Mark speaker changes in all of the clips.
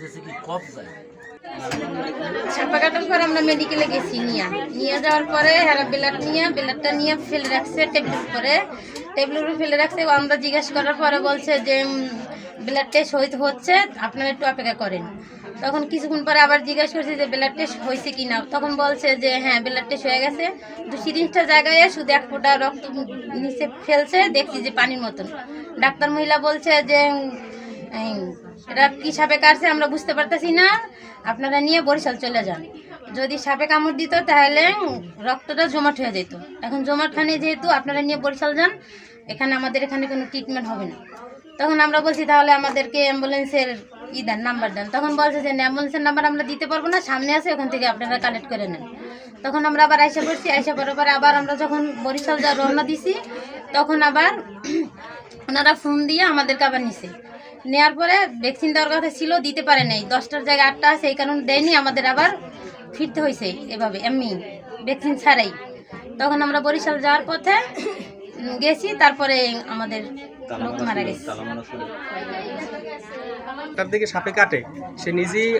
Speaker 1: जैसे कि कफ যায়
Speaker 2: ছাপা কাটার পর আমরা মেডিকেলে গেছি নিয়ে। নিয়ে যাওয়ার পরে হেরা ব্লাড নিয়ে, ব্লাডটা নিয়ে ফেলে রাখছে টেবিলের উপরে। টেবিলের উপরে ফেলে রাখছে আমরা জিজ্ঞেস করার পরে বলছে যে ব্লাড টেস্ট হচ্ছে, আপনারা একটু অপেক্ষা করেন। তখন কিছুক্ষণ পরে আবার জিজ্ঞেস করছি যে, ব্লাড টেস্ট হয়েছে কি না? তখন বলছে যে হ্যাঁ ব্লাড টেস্ট হয়ে গেছে। তো সিরিঞ্জটা জায়গায় শুধু এক ফোঁটা রক্ত নিচে ফেলছে, দেখছি যে পানির মতন। ডাক্তার মহিলা বলছে যে এটা কি সাপে কাটছে আমরা বুঝতে পারতেছি না। আপনারা নিয়ে বরিশাল চলে যান। যদি সাপে কামড় দিত তাহলে রক্তটা জমাট হয়ে যেত। এখন জমাটখানে যেহেতু আপনারা নিয়ে বরিশাল যান, এখানে আমাদের এখানে কোনো ট্রিটমেন্ট হবে না। তখন আমরা বলছি, তাহলে আমাদেরকে অ্যাম্বুলেন্সের ই দেন নাম্বার দেন। তখন বলছে যে অ্যাম্বুলেন্সের নাম্বার আমরা দিতে পারব না, সামনে আছে, ওখান থেকে আপনারা কালেক্ট করে নেন। তখন আমরা আবার আইসা পড়ছি, আইসা পড়ার পরে আবার আমরা যখন বরিশাল যা রওনা দিছি, তখন আবার ওনারা ফোন দিয়ে আমাদেরকে আবার নিছে। নেওয়ার পরে ভ্যাকসিন দেওয়ার কথা ছিল দিতে পারে নাই। দশটার জায়গায় আটটা আছে এই কারণে দেয়নি আমাদের আবার ফিরতে হয়েছে এভাবে এমনি ভ্যাকসিন ছাড়াই। তখন আমরা বরিশাল যাওয়ার পথে গেছি তারপরে আমাদের লোক মারা গেছে।
Speaker 3: তার দিকে সাপে কাটে সে নিজেই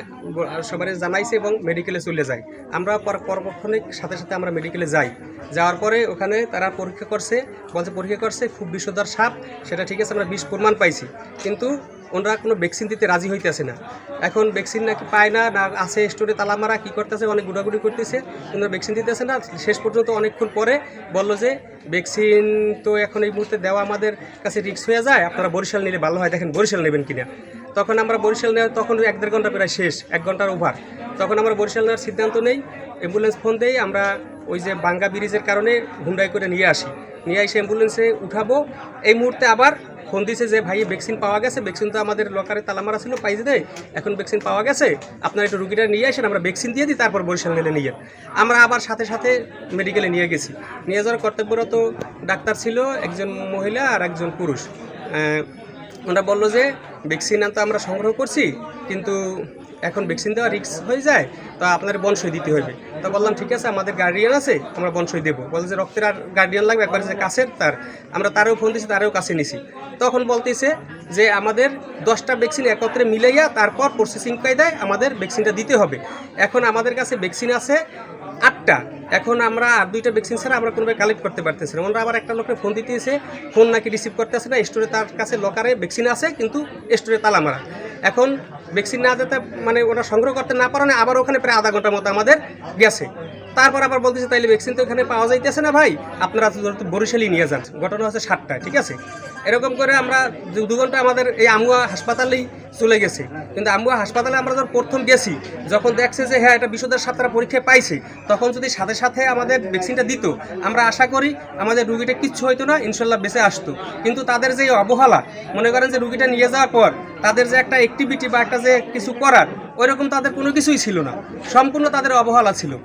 Speaker 3: সবাই জানাইছে এবং মেডিকেলে চলে যায়। আমরা পর পরক্ষণে সাথে সাথে আমরা মেডিকেলে যাই। যাওয়ার পরে ওখানে তারা পরীক্ষা করছে বলছে পরীক্ষা করছে খুব বিষধর সাপ সেটা ঠিক আছে আমরা বিষ প্রমাণ পাইছি। কিন্তু ওনারা কোনো ভ্যাকসিন দিতে রাজি হইতেছে না। এখন ভ্যাকসিন নাকি পায় না না আছে স্টোরে তালা মারা, কী করতেছে, অনেক গুড়াগুড়ি করতেছে, কিন্তু ভ্যাকসিন দিতেছে না। শেষ পর্যন্ত অনেকক্ষণ পরে বলল যে ভ্যাকসিন তো এখন এই মুহূর্তে দেওয়া আমাদের কাছে রিস্ক হয়ে যায়, আপনারা বরিশাল নিলে ভালো হয়। দেখেন, বরিশাল নেবেন কিনা। তখন আমরা বরিশাল নেওয়া, তখন এক দেড় ঘণ্টা প্রায় শেষ, এক ঘণ্টার ওভার তখন আমরা বরিশাল নেওয়ার সিদ্ধান্ত নেই অ্যাম্বুলেন্স ফোন দেই, আমরা ওই যে বাঙ্গা ব্রিজের কারণে হুন্ডাই করে নিয়ে আসি। নিয়ে এসে অ্যাম্বুলেন্সে উঠাবো। এই মুহূর্তে আবার ফোন দিছে যে, ভাই ভ্যাকসিন পাওয়া গেছে ভ্যাকসিন তো আমাদের লকারে তালামারা ছিল পাইছে দেয়, এখন ভ্যাকসিন পাওয়া গেছে, আপনারা একটু রুগীটা নিয়ে আসেন, আমরা ভ্যাকসিন দিয়ে দিই, তারপর বরিশাল নিলে নিয়ে আমরা আবার সাথে সাথে মেডিকেলে নিয়ে গেছি। নিয়ে যাওয়ার কর্তব্যরত ডাক্তার ছিল একজন মহিলা আর একজন পুরুষ। ওনারা বলল যে ভ্যাকসিন তো আমরা সংগ্রহ করছি, কিন্তু এখন ভ্যাকসিন দেওয়া রিক্স হয়ে যায়, তো আপনার বনসই দিতে হবে তো বললাম, ঠিক আছে, আমাদের গার্ডিয়ান আছে, আমরা বনসই দেবো। বলে যে রক্তের আর গার্ডিয়ান লাগবে, একবার যে কাছের তার। আমরা তারও ফোন দিয়েছি তারও কাছে নিছি। তখন বলতেছে যে, আমাদের দশটা ভ্যাকসিন একত্রে মিলাইয়া তারপর প্রসেসিং কায়দায় আমাদের ভ্যাকসিনটা দিতে হবে। এখন আমাদের কাছে ভ্যাকসিন আছে আটটা এখন আমরা আর দুইটা ভ্যাকসিন ছাড়া আমরা কোনোভাবে কালেক্ট করতে পারতেছি না। আমরা আবার একটা লোকের ফোন দিতেছে ফোন নাকি রিসিভ করতেছে না স্টোরে তার কাছে লকারে ভ্যাকসিন আছে, কিন্তু স্টোরে তালা মারা। এখন ভ্যাকসিন না দিতে মানে ওরা সংগ্রহ করতে না পারে আবার ওখানে প্রায় আধা ঘণ্টার মতো আমাদের গেছে। তারপর আবার বলতেছে, তাইলে ভ্যাকসিন তো এখানে পাওয়া যাইতেছে না ভাই, আপনারা তো বরিশালই নিয়ে যান। ঘটনা হচ্ছে সাতটায় ঠিক আছে? এরকম করে আমরা দু ঘণ্টা আমাদের এই আমুয়া হাসপাতালেই চলে গেছে। কিন্তু আমুয়া হাসপাতালে আমরা যখন প্রথম গেছি, যখন দেখছে যে হ্যাঁ এটা বিশুদ্ধের সাতটা পরীক্ষায় পাইছে, তখন যদি সাথে সাথে আমাদের ভ্যাকসিনটা দিত, আমরা আশা করি আমাদের রুগীটা কিচ্ছু হইতো না, ইনশাল্লাহ বেঁচে আসতো। কিন্তু তাদের যে অবহেলা, মনে করেন যে রুগীটা নিয়ে যাওয়ার পর তাদের যে একটা অ্যাক্টিভিটি বা একটা যে কিছু করার, ওইরকম তাদের কোনো কিছুই ছিল না। সম্পূর্ণ তাদের অবহেলা ছিল।